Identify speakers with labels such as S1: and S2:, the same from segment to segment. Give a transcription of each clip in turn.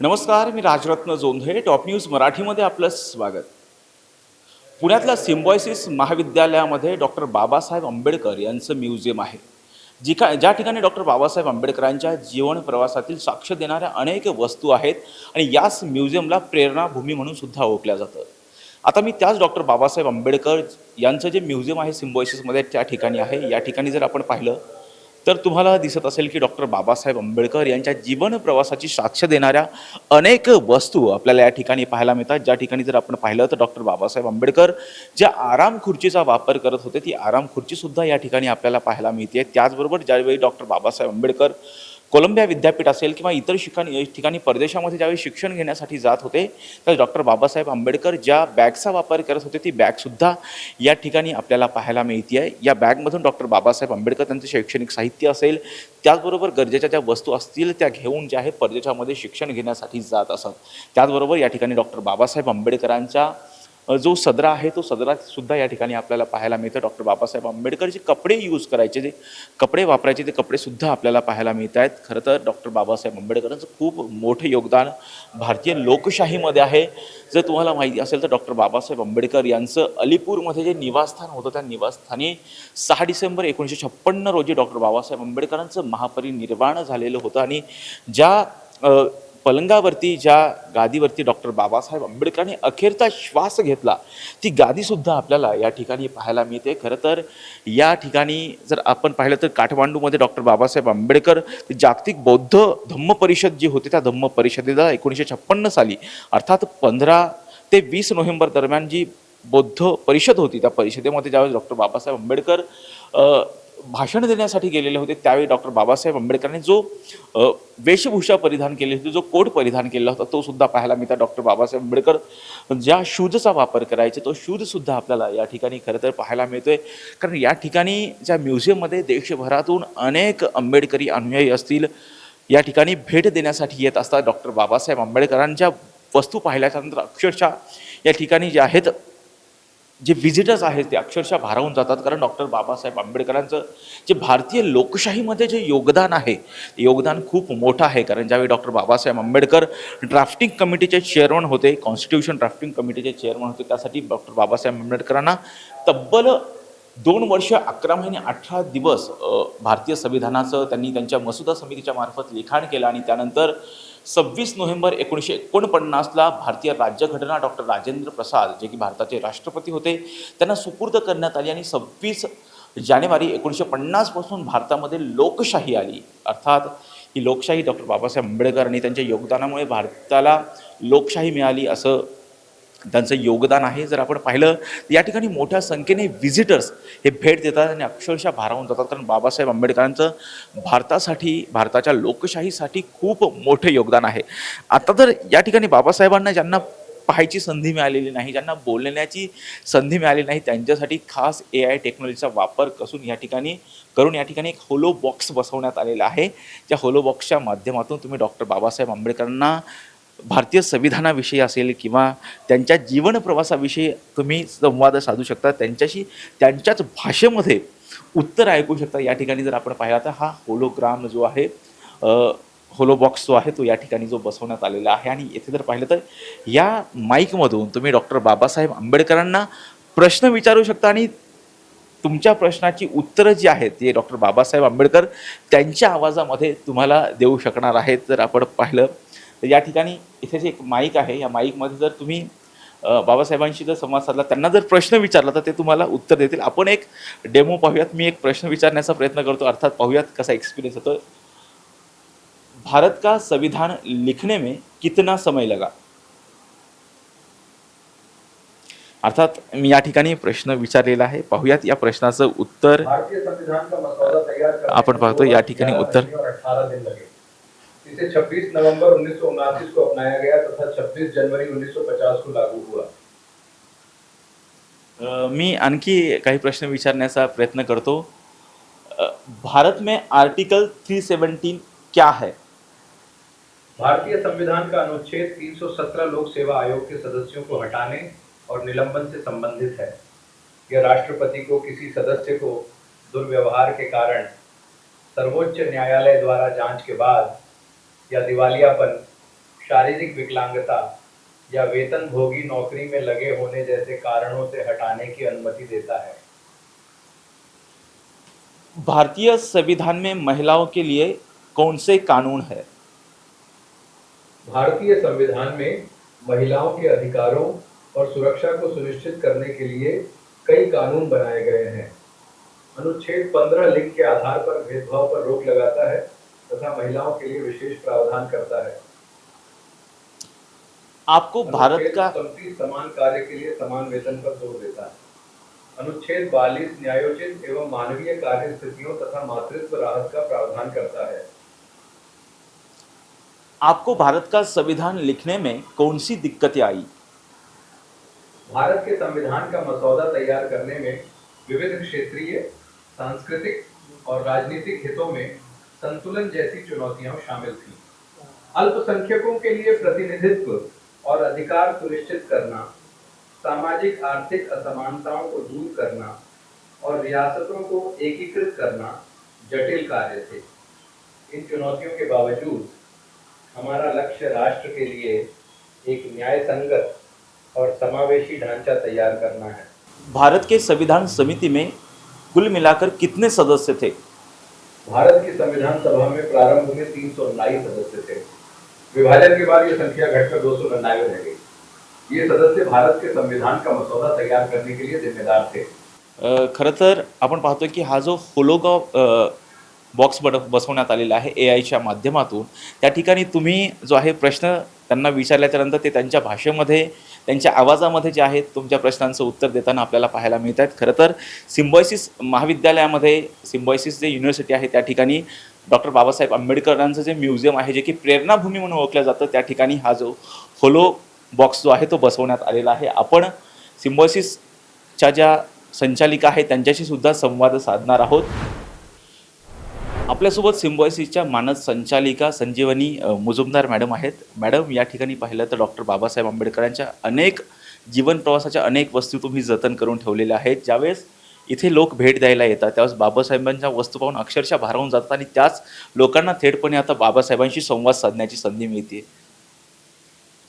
S1: नमस्कार मी Rajratna Jondhale top news मराठीमध्ये आपलं स्वागत. पुण्यातल्या सिम्बॉयसिस महाविद्यालयामध्ये डॉक्टर बाबासाहेब आंबेडकर यांचं म्युझियम आहे जी का ज्या ठिकाणी डॉक्टर बाबासाहेब आंबेडकरांच्या जीवन प्रवासातील साक्ष देणाऱ्या अनेक वस्तू आहेत आणि याच म्युझियमला प्रेरणाभूमी म्हणून सुद्धा ओळखल्या जातं. आता मी त्याच डॉक्टर बाबासाहेब आंबेडकर यांचं जे म्युझियम आहे सिम्बॉयसिसमध्ये त्या ठिकाणी आहे या ठिकाणी जर आपण पाहिलं तर तुम्हाला दिसत असेल की डॉक्टर बाबासाहेब आंबेडकर यांच्या जीवन प्रवासाची साक्ष देणाऱ्या अनेक वस्तू आपल्याला या ठिकाणी पाहायला मिळतात. ज्या ठिकाणी जर आपण पाहिलं तर डॉक्टर बाबासाहेब आंबेडकर ज्या आराम खुर्चीचा वापर करत होते ती आराम खुर्चीसुद्धा या ठिकाणी आपल्याला पाहायला मिळते त्याचबरोबर ज्यावेळी डॉक्टर बाबासाहेब आंबेडकर कोलंबिया विद्यापीठ असेल किंवा इतर शिकाणी ठिकाणी परदेशामध्ये ज्यावेळी शिक्षण घेण्यासाठी जात होते तर डॉक्टर बाबासाहेब आंबेडकर ज्या बॅगचा वापर करत होते ती बॅगसुद्धा या ठिकाणी आपल्याला पाहायला मिळते आहे या बॅगमधून डॉक्टर बाबासाहेब आंबेडकर त्यांचं शैक्षणिक साहित्य असेल त्याचबरोबर गरजेच्या ज्या वस्तू असतील त्या घेऊन ज्या आहे परदेशामध्ये शिक्षण घेण्यासाठी जात असत. त्याचबरोबर या ठिकाणी डॉक्टर बाबासाहेब आंबेडकरांच्या जो सदरा आहे तो सदरा सुद्धा या ठिकाणी आपल्याला पाहायला मिळतं. डॉक्टर बाबासाहेब आंबेडकर जे कपडे यूज करायचे जे कपडे वापरायचे ते कपडे सुद्धा आपल्याला पाहायला मिळत आहेत. खरं तर डॉक्टर बाबासाहेब आंबेडकरांचं खूप मोठं योगदान भारतीय लोकशाहीमध्ये आहे. जर तुम्हाला माहिती असेल तर डॉक्टर बाबासाहेब आंबेडकर यांचं अलीपूरमध्ये जे निवासस्थान होतं त्या निवासस्थानी सहा डिसेंबर एकोणीसशे छप्पन्न रोजी डॉक्टर बाबासाहेब आंबेडकरांचं महापरिनिर्वाण झालेलं होतं. आणि ज्या पलंगावरती ज्या गादीवरती डॉक्टर बाबासाहेब आंबेडकरांनी अखेरचा श्वास घेतला ती गादीसुद्धा आपल्याला या ठिकाणी पाहायला मिळते. खरं तर या ठिकाणी जर आपण पाहिलं तर काठमांडूमध्ये डॉक्टर बाबासाहेब आंबेडकर जागतिक बौद्ध धम्म परिषद जी होती त्या धम्म परिषदेला एकोणीसशे छप्पन्न साली अर्थात पंधरा ते वीस नोव्हेंबर दरम्यान जी बौद्ध परिषद होती त्या परिषदेमध्ये ज्यावेळेस डॉक्टर बाबासाहेब आंबेडकर भाषण देण्यासाठी गेलेले होते त्यावेळी डॉक्टर बाबासाहेब आंबेडकरांनी जो वेशभूषा परिधान केली होती जो कोट परिधान केला होता तो सुद्धा पाहायला मिळतात डॉक्टर बाबासाहेब आंबेडकर ज्या शूजचा वापर करायचे तो शूज सुद्धा आपल्याला या ठिकाणी खरं तर पाहायला मिळतोय. कारण या ठिकाणी ज्या म्युझियममध्ये देशभरातून अनेक आंबेडकरी अनुयायी असतील या ठिकाणी भेट देण्यासाठी येत असतात डॉक्टर बाबासाहेब आंबेडकरांच्या वस्तू पाहिल्याच्यानंतर अक्षरशः या ठिकाणी जे आहेत जे व्हिजिटर्स आहेत ते अक्षरशः भारावून जातात. कारण डॉक्टर बाबासाहेब आंबेडकरांचं जे भारतीय लोकशाहीमध्ये जे योगदान आहे ते योगदान खूप मोठं आहे. कारण ज्यावेळी डॉक्टर बाबासाहेब आंबेडकर ड्राफ्टिंग कमिटीचे चेअरमन होते कॉन्स्टिट्यूशन ड्राफ्टिंग कमिटीचे चेअरमन होते त्यासाठी डॉक्टर बाबासाहेब आंबेडकरांना तब्बल दोन वर्ष अकरा महिने अठरा दिवस भारतीय संविधानाचं त्यांनी त्यांच्या मसुदा समितीच्या मार्फत लिखाण केलं आणि त्यानंतर सव्वीस नोव्हेंबर एकोणीसशे एकोणपन्नासला भारतीय राज्यघटना डॉक्टर राजेंद्र प्रसाद जे की भारताचे राष्ट्रपती होते त्यांना सुपूर्द करण्यात आली आणि सव्वीस जानेवारी एकोणीसशे पन्नासपासून भारतामध्ये लोकशाही आली. अर्थात ही लोकशाही डॉक्टर बाबासाहेब आंबेडकर आणि त्यांच्या योगदानामुळे भारताला लोकशाही मिळाली असं त्यांचं योगदान आहे. जर आपण पाहिलं तर या ठिकाणी मोठ्या संख्येने व्हिजिटर्स हे भेट देतात आणि अक्षरशः भारावून जातात. कारण बाबासाहेब आंबेडकरांचं भारतासाठी भारताच्या लोकशाहीसाठी खूप मोठं योगदान आहे. आता तर या ठिकाणी बाबासाहेबांना ज्यांना पाहायची संधी मिळालेली नाही ज्यांना बोलण्याची संधी मिळाली नाही त्यांच्यासाठी खास ए आय टेक्नॉलॉजीचा वापर कसून या ठिकाणी करून या ठिकाणी एक होलो बॉक्स बसवण्यात आलेला आहे. त्या होलो बॉक्सच्या माध्यमातून तुम्ही डॉक्टर बाबासाहेब आंबेडकरांना भारतीय संविधानाविषयी असेल किंवा त्यांच्या जीवन प्रवासाविषयी तुम्ही संवाद साधू शकता त्यांच्याशी त्यांच्याच भाषेमध्ये उत्तर ऐकू शकता. या ठिकाणी जर आपण पाहिला तर हा होलोग्राम जो आहे होलोबॉक्स जो आहे तो या ठिकाणी जो बसवण्यात आलेला आहे. आणि येथे जर पाहिलं तर या माईकमधून तुम्ही डॉक्टर बाबासाहेब आंबेडकरांना प्रश्न विचारू शकता आणि तुमच्या प्रश्नाची उत्तरं जी आहेत ते डॉक्टर बाबासाहेब आंबेडकर त्यांच्या आवाजामध्ये तुम्हाला देऊ शकणार आहेत. जर आपण पाहिलं तर या ठिकाणी इथे जे एक माईक आहे या माईकमध्ये जर तुम्ही बाबासाहेबांशी जर संवाद साधला त्यांना जर प्रश्न विचारला तर ते तुम्हाला उत्तर देतील. आपण एक डेमो पाहूयात. मी एक प्रश्न विचारण्याचा प्रयत्न करतो. अर्थात पाहूयात कसा एक्सपिरियन्स होतो. भारत का संविधान लिखने में कितना समय लगा? अर्थात मी या ठिकाणी प्रश्न विचारलेला आहे. पाहूयात या प्रश्नाचं उत्तर. आपण पाहतो या ठिकाणी उत्तर.
S2: इसे 26 नवंबर उन्नीस को अपनाया गया तथा 26 जनवरी 1950 को लागू हुआ।
S1: मी आणखी काही प्रश्न विचारण्याचा प्रयत्न करतो. भारत में आर्टिकल 317 क्या है?
S2: भारतीय संविधान का अनुच्छेद 317 लोक सेवा आयोग के सदस्यों को हटाने और निलंबन से संबंधित है। यह राष्ट्रपति को किसी सदस्य को दुर्व्यवहार के कारण सर्वोच्च न्यायालय द्वारा जाँच के बाद या दिवालियापन शारीरिक विकलांगता या वेतन भोगी नौकरी में लगे होने जैसे कारणों से हटाने की अनुमति देता है।
S1: भारतीय संविधान में महिलाओं के लिए कौन से कानून है?
S2: भारतीय संविधान में महिलाओं के अधिकारों और सुरक्षा को सुनिश्चित करने के लिए कई कानून बनाए गए हैं। अनुच्छेद 15 लिंग के आधार पर भेदभाव पर रोक लगाता है। तथा महिलाओं के लिए विशेष प्रावधान करता है।
S1: आपको भारत का
S2: समान कार्य के लिए समान वेतन पर ज़ोर देता है। अनुच्छेद 42 न्यायोचित एवं मानवीय कार्य स्थितियों तथा मातृत्व राहत का प्रावधान करता है।
S1: आपको भारत का संविधान लिखने में कौन सी दिक्कतें आई?
S2: भारत के संविधान का मसौदा तैयार करने में विविध क्षेत्रीय सांस्कृतिक और राजनीतिक हितों में संतुलन जैसी चुनौतियाँ शामिल थी। अल्पसंख्यकों के लिए प्रतिनिधित्व और अधिकार सुनिश्चित करना, सामाजिक आर्थिक असमानताओं को दूर करना और रियासतों को एकीकृत करना जटिल कार्य थे। इन चुनौतियों के बावजूद हमारा लक्ष्य राष्ट्र के लिए एक न्याय संगत और समावेशी ढांचा तैयार करना है।
S1: भारत के संविधान समिति में कुल मिलाकर कितने सदस्य थे?
S2: भारत की संविधान सभा में प्रारंभ में तीन सौ सदस्य थे। विभाजन के बाद ये संख्या घटकर दो सौ रह गई। ये सदस्य भारत के संविधान का मसौदा तैयार करने के लिए जिम्मेदार थे।
S1: अ, खरं तर आपण पाहतोय की हा जो होलोगा बॉक्स बड बसवण्यात आलेला आहे ए आयच्या माध्यमातून त्या ठिकाणी तुम्ही जो आहे प्रश्न त्यांना विचारल्याच्यानंतर ते त्यांच्या भाषेमध्ये त्यांच्या आवाजामध्ये जे आहेत तुमच्या प्रश्नांचं उत्तर देताना आपल्याला पाहायला मिळत आहेत खरं तर सिम्बॉयसिस महाविद्यालयामध्ये सिम्बॉयसिस जे युनिव्हर्सिटी आहे त्या ठिकाणी डॉक्टर बाबासाहेब आंबेडकरांचं जे म्युझियम आहे जे की प्रेरणाभूमी म्हणून ओळखलं जातं त्या ठिकाणी हा जो होलो बॉक्स जो आहे तो बसवण्यात आलेला आहे. आपण सिम्बॉयसिसच्या ज्या संचालिका आहेत त्यांच्याशी सुद्धा संवाद साधणार आहोत. आपल्यासोबत सिम्बॉयसिसच्या मानस संचालिका संजीवनी मुजुमदार मॅडम आहेत. मॅडम या ठिकाणी पाहिलं तर डॉक्टर बाबासाहेब आंबेडकरांच्या अनेक जीवन प्रवासाच्या अनेक वस्तू तुम्ही जतन करून ठेवलेल्या आहेत. ज्यावेळेस इथे लोक भेट द्यायला येतात त्यावेळेस बाबासाहेबांच्या वस्तू पाहून अक्षरशः भारावून जातात आणि त्याच लोकांना थेटपणे आता बाबासाहेबांशी संवाद साधण्याची संधी मिळते.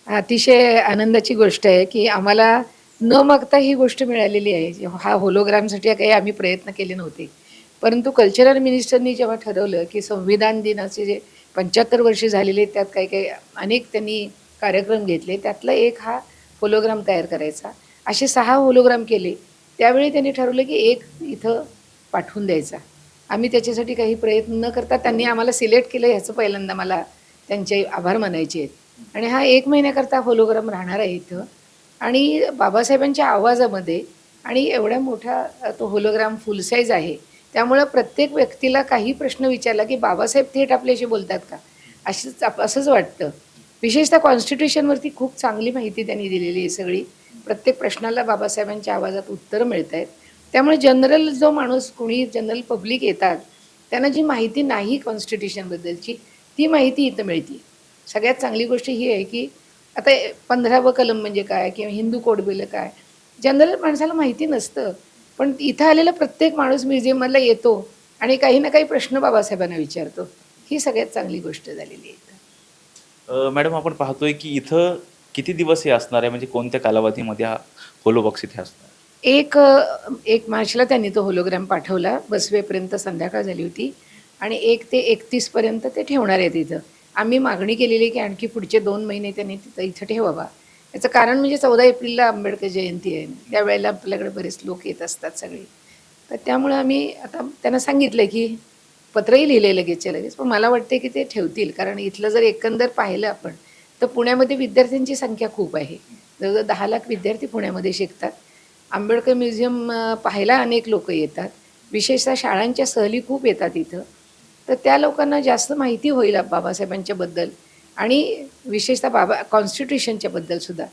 S3: अतिशय आनंदाची गोष्ट आहे की आम्हाला न मागता ही गोष्ट मिळालेली आहे. हा होलोग्रामसाठी काही आम्ही प्रयत्न केले नव्हते. परंतु कल्चरल मिनिस्टरनी जेव्हा ठरवलं की संविधान दिनाचे जे पंच्याहत्तर वर्षे झालेले त्यात काही काही अनेक त्यांनी कार्यक्रम घेतले त्यातला एक हा होलोग्राम तयार करायचा. असे सहा होलोग्राम केले. त्यावेळी त्यांनी ठरवलं की एक इथं पाठवून द्यायचा. आम्ही त्याच्यासाठी काही प्रयत्न न करता त्यांनी आम्हाला सिलेक्ट केलं ह्याचं पहिल्यांदा मला त्यांचे आभार मानायचे आहेत. आणि हा एक महिन्याकरता होलोग्राम राहणार आहे इथं. आणि बाबासाहेबांच्या आवाजामध्ये आणि एवढ्या मोठा तो होलोग्राम फुल साईज आहे त्यामुळं प्रत्येक व्यक्तीला काही प्रश्न विचारला की बाबासाहेब थेट आपल्याशी बोलतात का? असंच आप- असंच वाटतं. विशेषतः कॉन्स्टिट्युशनवरती खूप चांगली माहिती त्यांनी दिलेली आहे सगळी. प्रत्येक प्रश्नाला बाबासाहेबांच्या आवाजात उत्तरं मिळत आहेत त्यामुळे जनरल जो माणूस कोणी जनरल पब्लिक येतात त्यांना जी माहिती नाही कॉन्स्टिट्यूशनबद्दलची ती माहिती इथं मिळते. सगळ्यात चांगली गोष्ट ही आहे की आता पंधरावं कलम म्हणजे काय किंवा हिंदू कोड बिल काय? जनरल माणसाला माहिती नसतं. पण इथं आलेला प्रत्येक माणूस म्युझियममधला येतो आणि काही ना काही प्रश्न बाबासाहेबांना विचारतो. ही सगळ्यात चांगली गोष्ट झालेली आहे
S1: मॅडम आपण पाहतोय की इथं किती दिवस हे असणार आहे? म्हणजे कोणत्या कालावधीमध्ये हा होलो बॉक्स इथे असणार?
S3: एक एक मार्चला त्यांनी तो होलोग्राम पाठवला. बसवेपर्यंत संध्याकाळ झाली होती. आणि एक ते एकतीसपर्यंत ते ठेवणार आहेत इथं. आम्ही मागणी केलेली की आणखी पुढचे दोन महिने त्यांनी तिथं इथं ठेवावा. याचं कारण म्हणजे चौदा एप्रिलला आंबेडकर जयंती आहे. त्यावेळेला आपल्याकडे बरेच लोक येत असतात सगळे. तर त्यामुळं आम्ही आता त्यांना सांगितलं की पत्रही लिहिले लगेचच्या लगेच. पण मला वाटते की ते ठेवतील. कारण इथलं जर एकंदर पाहिलं आपण तर पुण्यामध्ये विद्यार्थ्यांची संख्या खूप आहे. जवळजवळ दहा लाख विद्यार्थी पुण्यामध्ये शिकतात. आंबेडकर म्युझियम पाहायला अनेक लोक येतात. विशेषतः शाळांच्या सहली खूप येतात इथं. तर त्या लोकांना जास्त माहिती होईल बाबासाहेबांच्याबद्दल आणि विशेषतः बाबा कॉन्स्टिट्युशनच्या बद्दलसुद्धा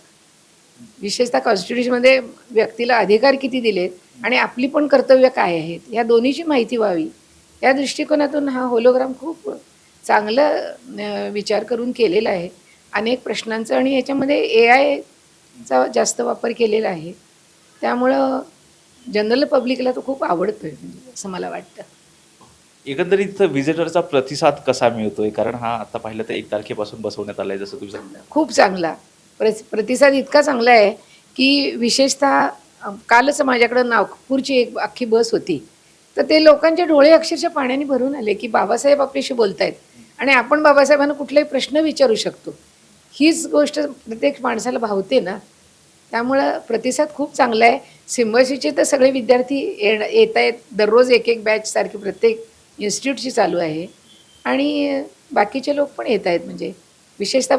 S3: विशेषतः कॉन्स्टिट्यूशनमध्ये व्यक्तीला अधिकार किती दिलेत आणि आपली पण कर्तव्य काय आहेत या दोन्हीची माहिती व्हावी. या दृष्टिकोनातून हा होलोग्राम खूप चांगलं विचार करून केलेला आहे. अनेक प्रश्नांचं आणि याच्यामध्ये ए आयचा जास्त वापर केलेला आहे. त्यामुळं जनरल पब्लिकला तो खूप आवडतो आहे म्हणजे असं मला वाटतं.
S1: एकंदरीत व्हिजिटरचा प्रतिसाद कसा मिळतोय? कारण हा आता पाहिलं तर एक तारखेपासून बसवण्यात आलाय जसं तुम्ही सांगितलं
S3: खूप चांगला. प्रतिसाद इतका चांगला आहे की विशेषतः कालच माझ्याकडं नागपूरची एक अख्खी बस होती. तर ते लोकांचे डोळे अक्षरशः पाण्याने भरून आले की बाबासाहेब आपल्याशी बोलतायत. आणि आपण बाबासाहेबांना कुठलाही प्रश्न विचारू शकतो. हीच गोष्ट प्रत्येक माणसाला भावते ना. त्यामुळं प्रतिसाद खूप चांगला आहे. सिम्बॉसीचे तर सगळे विद्यार्थी येण येत आहेत दररोज एक एक बॅच सारखी प्रत्येक इन्स्टिट्यूटची चालू आहे. आणि बाकीचे लोक पण येत आहेत. म्हणजे विशेषतः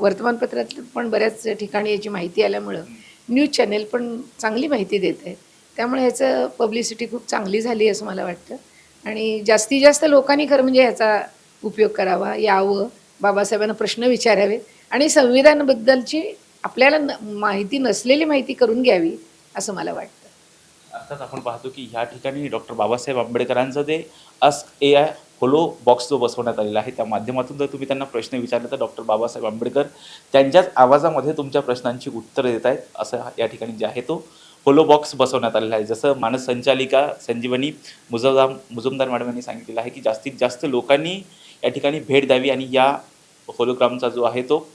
S3: वर्तमानपत्रात पण बऱ्याच ठिकाणी याची माहिती आल्यामुळं न्यूज चॅनेल पण चांगली माहिती देत आहेत. त्यामुळे ह्याचं पब्लिसिटी खूप चांगली झाली असं मला वाटतं. आणि जास्तीत जास्त लोकांनी खरं म्हणजे ह्याचा उपयोग करावा यावं. बाबासाहेबांना प्रश्न विचारावेत. आणि संविधानाबद्दलची आपल्याला न माहिती नसलेली माहिती करून घ्यावी असं मला वाटतं.
S1: आत्ताच आपण पाहतो की ह्या ठिकाणी डॉक्टर बाबासाहेब आंबेडकरांचं ते ask A I holobox जो बसवण्यात आलेला आहे त्या माध्यमातून जर तुम्ही त्यांना प्रश्न विचारले तर डॉक्टर बाबासाहेब आंबेडकर त्यांच्याच आवाजामध्ये तुमच्या प्रश्नांची उत्तरं देत आहेत असं या ठिकाणी जे आहे तो होलो बॉक्स बसवण्यात आलेला आहे. जसं मानस संचालिका संजीवनी मुजमदार मुजुमदार मॅडम यांनी सांगितलेलं आहे की जास्तीत जास्त लोकांनी या ठिकाणी भेट द्यावी आणि या होलोग्रामचा जो आहे तो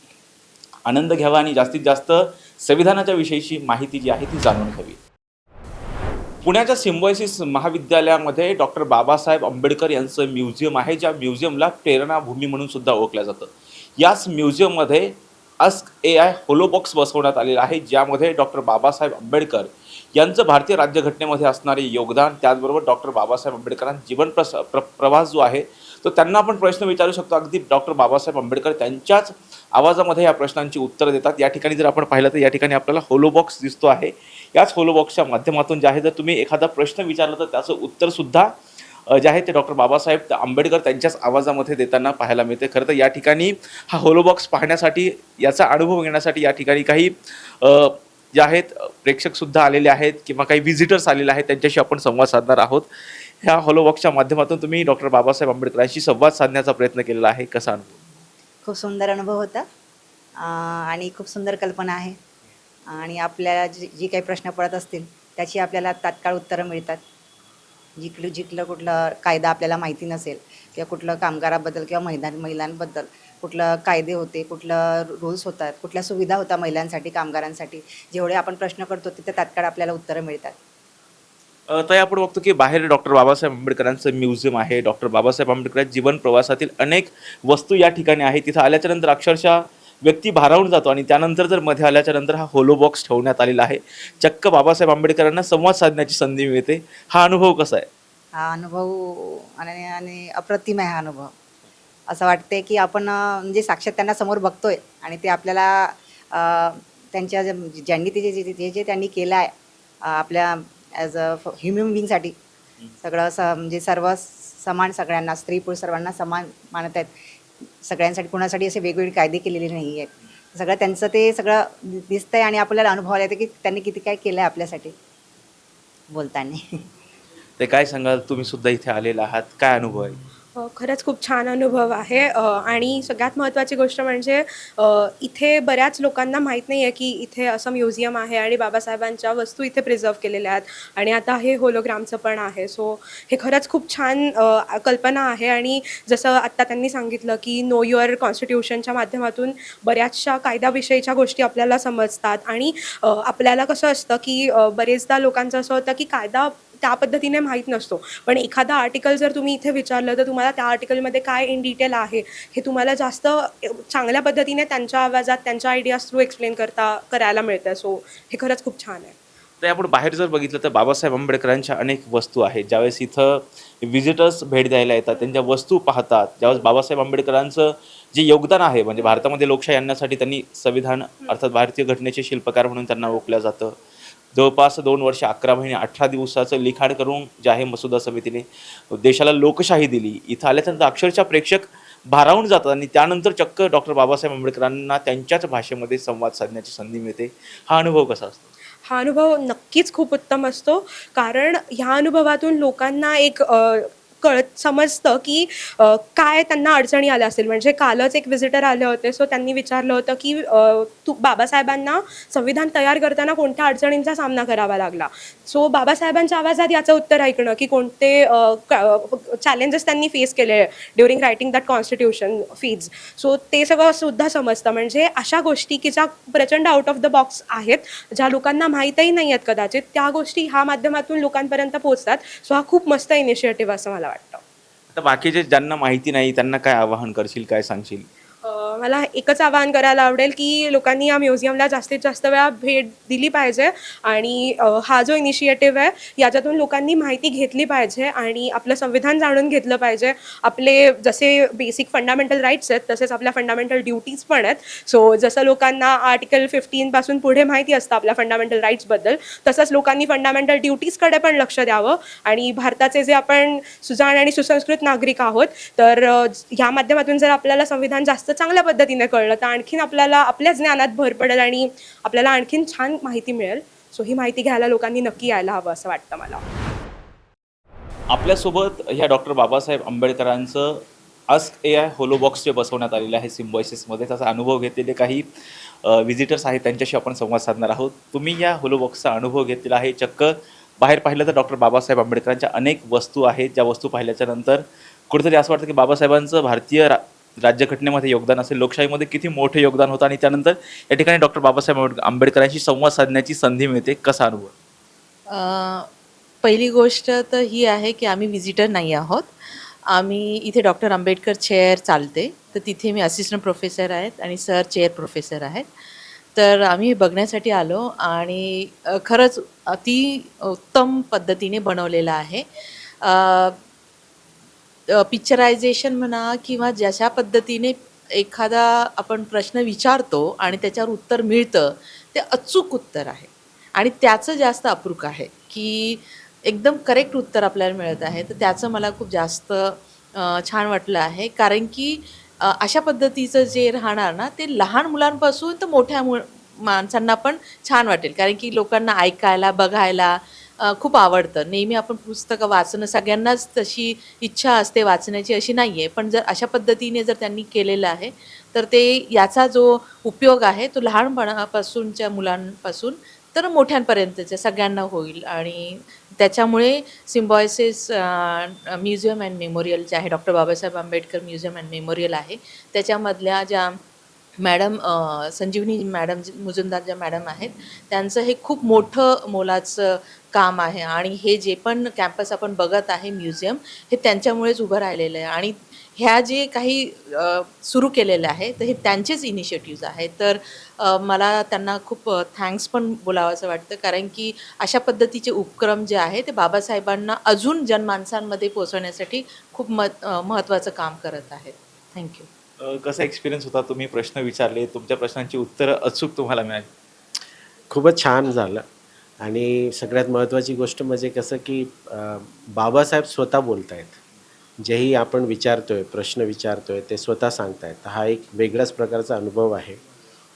S1: आनंद घ्यावा आणि जास्तीत जास्त संविधानाच्या विषयीची माहिती जी आहे ती जाणून घ्यावी. पुण्याच्या सिम्बॉयसिस महाविद्यालयामध्ये डॉक्टर बाबासाहेब आंबेडकर यांचं म्युझियम आहे ज्या म्युझियमला प्रेरणाभूमी म्हणून सुद्धा ओळखलं जातं. याच म्युझियममध्ये अस्क ए आय होलोबॉक्स बसवण्यात आलेला आहे ज्यामध्ये डॉक्टर बाबासाहेब आंबेडकर यांचं भारतीय राज्यघटनेमध्ये असणारे योगदान त्याचबरोबर डॉक्टर बाबासाहेब आंबेडकरांचा जीवन प्रस प्र प्रवास जो आहे तो त्यांना आपण प्रश्न विचारू शकतो. अगदी डॉक्टर बाबासाहेब आंबेडकर त्यांच्याच आवाजामध्ये या प्रश्नांची उत्तरं देतात. या ठिकाणी जर आपण पाहिलं तर या ठिकाणी आपल्याला होलोबॉक्स दिसतो आहे. याच होलोबॉक्सच्या माध्यमातून जे आहे जर तुम्ही एखादा प्रश्न विचारला तर त्याचं उत्तरसुद्धा जे आहे ते डॉक्टर बाबासाहेब आंबेडकर त्यांच्याच आवाजामध्ये देताना पाहायला मिळते. खरं तर या ठिकाणी हा होलोबॉक्स पाहण्यासाठी याचा अनुभव घेण्यासाठी या ठिकाणी काही जे आहेत प्रेक्षकसुद्धा आलेले आहेत किंवा काही व्हिजिटर्स आलेले आहेत त्यांच्याशी आपण संवाद साधणार आहोत. ह्या होलोबॉक्सच्या माध्यमातून तुम्ही डॉक्टर बाबासाहेब आंबेडकरांशी संवाद साधण्याचा प्रयत्न केलेला आहे. कसा अनुभव?
S4: खूप सुंदर अनुभव होता. आणि खूप सुंदर कल्पना आहे. आणि आपल्याला जी जी काही प्रश्न पडत असतील त्याची आपल्याला तात्काळ उत्तरं मिळतात. जिकलं जिकलं कुठलं कायदा आपल्याला माहिती नसेल किंवा कुठलं कामगाराबद्दल किंवा महिला महिलांबद्दल कुठलं कायदे होते कुठलं रूल्स होतात कुठल्या सुविधा होता महिलांसाठी कामगारांसाठी जेवढे आपण प्रश्न करतो तिथे तात्काळ आपल्याला उत्तरं मिळतात.
S1: तर आपण बघतो की बाहेर डॉक्टर बाबासाहेब आंबेडकरांचं म्युझियम आहे. डॉक्टर बाबासाहेब आंबेडकरांच्या जीवन प्रवासातील अनेक वस्तू या ठिकाणी आहे तिथं आल्याच्यानंतर अक्षरशः व्यक्ती भारावून जातो आणि त्यानंतर जर मध्ये आल्याच्यानंतर हा होलो बॉक्स ठेवण्यात आलेला आहे. चक्क बाबासाहेब आंबेडकरांना संवाद साधण्याची संधी मिळते. हा अनुभव कसा आहे?
S4: हा अनुभव आणि आणि अप्रतिम आहे हा अनुभव. असं वाटते की आपण म्हणजे साक्षात त्यांना समोर बघतोय आणि ते आपल्याला त्यांच्या ज्यांनी ते जे जे- जे त्यांनी केलं आहे आपल्या ॲज अ ह्युमन बिईंगसाठी सगळं स म्हणजे सर्व समान सगळ्यांना स्त्री पुरुष सर्वांना समान मानत आहेत. सगळ्यांसाठी कुणासाठी असे वेगवेगळे कायदे केलेले नाही आहेत सगळं त्यांचं ते सगळं दिसतंय आणि आपल्याला अनुभवायला येतं की त्यांनी किती काय केलं आहे आपल्यासाठी. बोलताना.
S1: ते काय सांगाल? तुम्ही सुद्धा इथे आलेला आहात. काय अनुभव आहे?
S5: खरंच खूप छान अनुभव आहे. आणि सगळ्यात महत्त्वाची गोष्ट म्हणजे इथे बऱ्याच लोकांना माहीत नाही आहे की इथे असं म्युझियम आहे आणि बाबासाहेबांच्या वस्तू इथे प्रिझर्व केलेल्या आहेत. आणि आता हे होलोग्रामचं पण आहे. सो हे खरंच खूप छान कल्पना आहे. आणि जसं आत्ता त्यांनी सांगितलं की नो युअर कॉन्स्टिट्यूशनच्या माध्यमातून बऱ्याचशा कायद्याविषयीच्या गोष्टी आपल्याला समजतात. आणि आपल्याला कसं असतं की बरेचदा लोकांचं असं होतं की कायदा त्या पद्धतीने माहीत नसतो. पण एखादा आर्टिकल जर तुम्ही इथे विचारलं तर तुम्हाला त्या आर्टिकलमध्ये काय इन डिटेल आहे हे तुम्हाला जास्त चांगल्या पद्धतीने त्यांच्या आवाजात त्यांच्या आयडियाज थ्रू एक्सप्लेन करता करायला मिळतं सो हे खरंच खूप छान आहे.
S1: तर आपण बाहेर जर बघितलं तर बाबासाहेब आंबेडकरांच्या अनेक वस्तू आहेत. ज्यावेळेस इथं व्हिजिटर्स भेट द्यायला येतात त्यांच्या वस्तू पाहतात ज्यावेळेस बाबासाहेब आंबेडकरांचं जे योगदान आहे म्हणजे भारतामध्ये लोकशाही आणण्यासाठी त्यांनी संविधान अर्थात भारतीय घटनेचे शिल्पकार म्हणून त्यांना ओळखलं जातं. जवळपास दोन वर्ष अकरा महिने अठरा दिवसाचं लिखाण करून जे आहे मसुदा समितीने देशाला लोकशाही दिली. इथं आल्याच्यानंतर अक्षरशः प्रेक्षक भारावून जातात आणि त्यानंतर चक्क डॉक्टर बाबासाहेब आंबेडकरांना त्यांच्याच भाषेमध्ये संवाद साधण्याची संधी मिळते. हा अनुभव कसा असतो?
S5: हा अनुभव नक्कीच खूप उत्तम असतो. कारण ह्या अनुभवातून लोकांना एक कळत समजतं की काय त्यांना अडचणी आल्या असतील. म्हणजे कालच एक व्हिजिटर आले होते. सो त्यांनी विचारलं होतं की तू बाबासाहेबांना संविधान तयार करताना कोणत्या अडचणींचा सामना करावा लागला? सो बाबासाहेबांच्या आवाजात याचं उत्तर ऐकणं की कोणते चॅलेंजेस त्यांनी फेस केले ड्युरिंग रायटिंग दॅट कॉन्स्टिट्यूशन फीज सो ते सगळं सुद्धा समजतं. म्हणजे अशा गोष्टी की ज्या प्रचंड आउट ऑफ द बॉक्स आहेत ज्या लोकांना माहीतही नाही आहेत कदाचित त्या गोष्टी ह्या माध्यमातून लोकांपर्यंत पोहोचतात. सो हा खूप मस्त इनिशिएटिव्ह असं मला वाटतं.
S1: आता बाकीचे ज्यांना माहिती नाही त्यांना काय आवाहन करशील काय सांगशील?
S5: मला एकच आवाहन करायला आवडेल की लोकांनी या म्युझियमला जास्तीत जास्त वेळा भेट दिली पाहिजे आणि हा जो इनिशिएटिव्ह आहे याच्यातून लोकांनी माहिती घेतली पाहिजे आणि आपलं संविधान जाणून घेतलं पाहिजे. आपले जसे बेसिक फंडामेंटल राईट्स आहेत तसेच आपल्या फंडामेंटल ड्युटीज पण आहेत. सो जसं लोकांना आर्टिकल फिफ्टीनपासून पुढे माहिती असतं आपल्या फंडामेंटल राईट्सबद्दल तसंच लोकांनी फंडामेंटल ड्युटीजकडे पण लक्ष द्यावं. आणि भारताचे जे आपण सुजाण आणि सुसंस्कृत नागरिक आहोत तर ह्या माध्यमातून जर आपल्याला संविधान जास्त चांगल्या पद्धतीने कळलं. तर आणखीन आपल्याला आपल्या ज्ञानात भर पडेल आणि आपल्याला आणखीन छान माहिती मिळेल. सो ही माहिती घ्यायला लोकांनी नक्की यायला हवं असं वाटतं मला.
S1: आपल्यासोबत ह्या डॉक्टर बाबासाहेब आंबेडकरांचं अस्क ए आय होलोबॉक्स जे बसवण्यात आलेलं आहे सिम्बॉयसिसमध्ये त्याचा अनुभव घेतलेले काही विजिटर्स आहेत त्यांच्याशी आपण संवाद साधणार आहोत. तुम्ही या होलोबॉक्सचा अनुभव घेतलेला आहे. चक्क बाहेर पाहिलं तर डॉक्टर बाबासाहेब आंबेडकरांच्या अनेक वस्तू आहेत. ज्या वस्तू पाहिल्याच्या नंतर कुठेतरी असं वाटतं की बाबासाहेबांचं भारतीय रा राज्यघटनेमध्ये योगदान असेल लोकशाहीमध्ये किती मोठं योगदान होतं आणि त्यानंतर या ठिकाणी डॉक्टर बाबासाहेब आंबेड- आंबेडकरांशी संवाद साधण्याची संधी मिळते कसा अनुभव?
S6: पहिली गोष्ट तर ही आहे की आम्ही व्हिजिटर नाही आहोत. आम्ही इथे डॉक्टर आंबेडकर चेअर चालते. तर तिथे मी असिस्टंट प्रोफेसर आहेत आणि सर चेअर प्रोफेसर आहेत. तर आम्ही बघण्यासाठी आलो आणि खरंच अति उत्तम पद्धतीने बनवलेलं आहे. पिक्चरायझेशन म्हणा किंवा ज्याच्या पद्धतीने एखादा आपण प्रश्न विचारतो आणि त्याच्यावर उत्तर मिळतं ते अचूक उत्तर आहे. आणि त्याचं जास्त अप्रूक आहे की एकदम करेक्ट उत्तर आपल्याला मिळत आहे. तर त्याचं मला खूप जास्त छान वाटलं आहे. कारण की अशा पद्धतीचं जे राहणार ना ते लहान मुलांपासून तर मोठ्या मु माणसांना पण छान वाटेल. कारण की लोकांना ऐकायला बघायला खूप आवडतं. नेहमी आपण पुस्तकं वाचणं सगळ्यांनाच तशी इच्छा असते वाचण्याची अशी नाही आहे पण जर अशा पद्धतीने जर त्यांनी केलेलं आहे तर ते याचा जो उपयोग आहे तो लहानपणापासूनच्या मुलांपासून तर मोठ्यांपर्यंतच्या सगळ्यांना होईल. आणि त्याच्यामुळे सिम्बॉयसेस म्युझियम अँड मेमोरियल जे आहे doctor Babasaheb Ambedkar museum and memorial आहे. त्याच्यामधल्या ज्या मॅडम संजीवनी मॅडम मुजुमदार ज्या मॅडम आहेत त्यांचं हे खूप मोठं मोलाचं काम आहे आणि हे जे पण कॅम्पस आपण बघत आहे म्युझियम हे त्यांच्यामुळेच उभं राहिलेलं आहे. आणि ह्या जे काही सुरू केलेलं आहे तर हे त्यांचेच इनिशिएटिव्ज आहेत. तर मला त्यांना खूप थँक्स पण बोलावं असं वाटतं. कारण की अशा पद्धतीचे उपक्रम जे आहे ते बाबासाहेबांना अजून जनमानसांमध्ये पोचवण्यासाठी खूप मत महत्त्वाचं काम करत आहेत. थँक्यू
S1: कसा एक्सपिरियन्स होता? तुम्ही प्रश्न विचारले. तुमच्या प्रश्नांची उत्तरं अचूक तुम्हाला मिळाली.
S7: खूपच छान झालं. आणि सगळ्यात महत्त्वाची गोष्ट म्हणजे कसं की बाबासाहेब स्वतः बोलत आहेत जेही आपण विचारतोय प्रश्न विचारतोय ते स्वतः सांगतायत. हा एक वेगळाच प्रकारचा अनुभव आहे.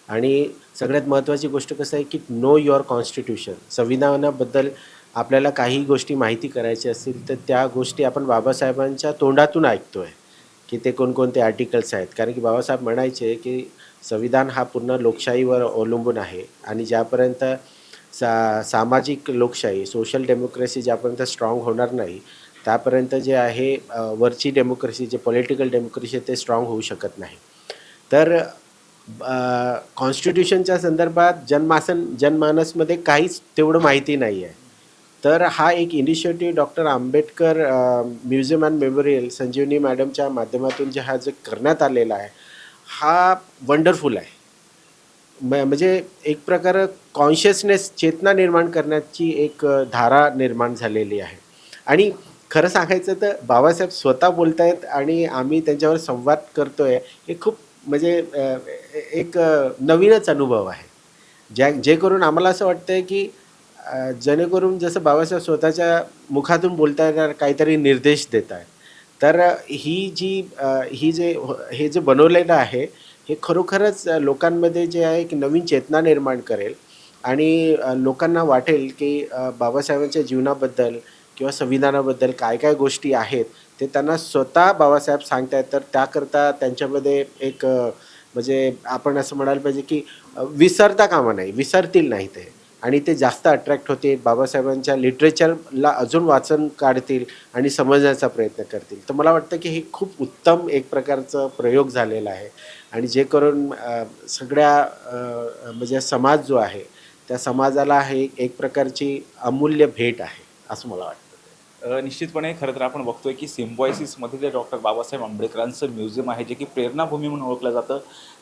S7: आणि सगळ्यात महत्त्वाची गोष्ट कसं आहे की नो युअर कॉन्स्टिट्यूशन संविधानाबद्दल आपल्याला काही गोष्टी माहिती करायची असतील तर त्या गोष्टी आपण बाबासाहेबांच्या तोंडातून ऐकतोय की ते कोणकोणते आर्टिकल्स आहेत. कारण की बाबासाहेब म्हणायचे की संविधान हा पूर्ण लोकशाहीवर अवलंबून आहे. आणि ज्यापर्यंत सा सामाजिक लोकशाही सोशल डेमोक्रेसी ज्यापर्यंत स्ट्रॉंग होणार नाही त्यापर्यंत जे आहे वरची डेमोक्रेसी जे पॉलिटिकल डेमोक्रेसी ते स्ट्रॉंग होऊ शकत नाही. तर कॉन्स्टिट्यूशनच्या संदर्भात जनमासन जनमानसमध्ये काहीच तेवढं माहिती नाही आहे. तर हा एक initiative doctor Ambedkar museum and memorial Sanjivani मॅडमच्या माध्यमातून जे हा जे करण्यात आलेला आहे हा वंडरफुल आहे. म्हणजे एक प्रकार कॉन्शियसनेस चेतना निर्माण करण्याची एक धारा निर्माण झालेली आहे. आणि खरं सांगायचं तर बाबासाहेब स्वतः बोलत आहेत आणि आम्ही त्यांच्यावर संवाद करतो आहे हे खूप म्हणजे एक नवीनच अनुभव आहे. ज्या जे करून आम्हाला असं वाटतं आहे की जेणेकरून जसं बाबासाहेब स्वतःच्या मुखातून बोलता येणार काहीतरी निर्देश देत आहेत तर ही जी ही जे हे जे बनवलेलं आहे हे खरोखरच लोकांमध्ये जे आहे एक नवीन चेतना निर्माण करेल आणि लोकांना वाटेल की बाबासाहेबांच्या जीवनाबद्दल किंवा संविधानाबद्दल काय काय गोष्टी आहेत ते त्यांना स्वतः बाबासाहेब सांगतायत. तर त्याकरता त्यांच्यामध्ये एक म्हणजे आपण असं म्हणायला पाहिजे की विसरता कामा नाही विसरतील नाही ते. आणि ते जास्त अट्रॅक्ट होतील. बाबासाहेबांच्या लिटरेचरला अजून वाचन काढतील आणि समजण्याचा प्रयत्न करतील. तर मला वाटतं की हे खूप उत्तम एक प्रकारचं प्रयोग झालेला आहे. आणि जे करून सगळ्या म्हणजे समाज जो आहे त्या समाजाला हे एक प्रकारची अमूल्य भेट आहे असं मला वाटतं.
S1: निश्चितपणे खरं तर आपण बघतोय की सिम्बॉयसिसमध्ये जे डॉक्टर बाबासाहेब आंबेडकरांचं म्युझियम आहे जे की प्रेरणाभूमी म्हणून ओळखलं जातं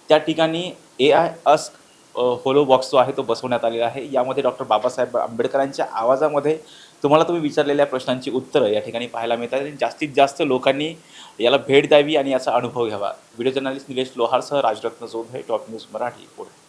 S1: त्या ठिकाणी A I ask holobox जो आहे तो बसवण्यात आलेला आहे. यामध्ये डॉक्टर बाबासाहेब आंबेडकरांच्या आवाजामध्ये तुम्हाला तुम्ही विचारलेल्या प्रश्नांची उत्तरं या ठिकाणी पाहायला मिळतात आणि जास्तीत जास्त लोकांनी याला भेट द्यावी आणि याचा अनुभव घ्यावा. व्हिडिओ जर्नलिस्ट निलेश लोहारसह राजरत्न जोधे टॉप न्यूज मराठी पुढे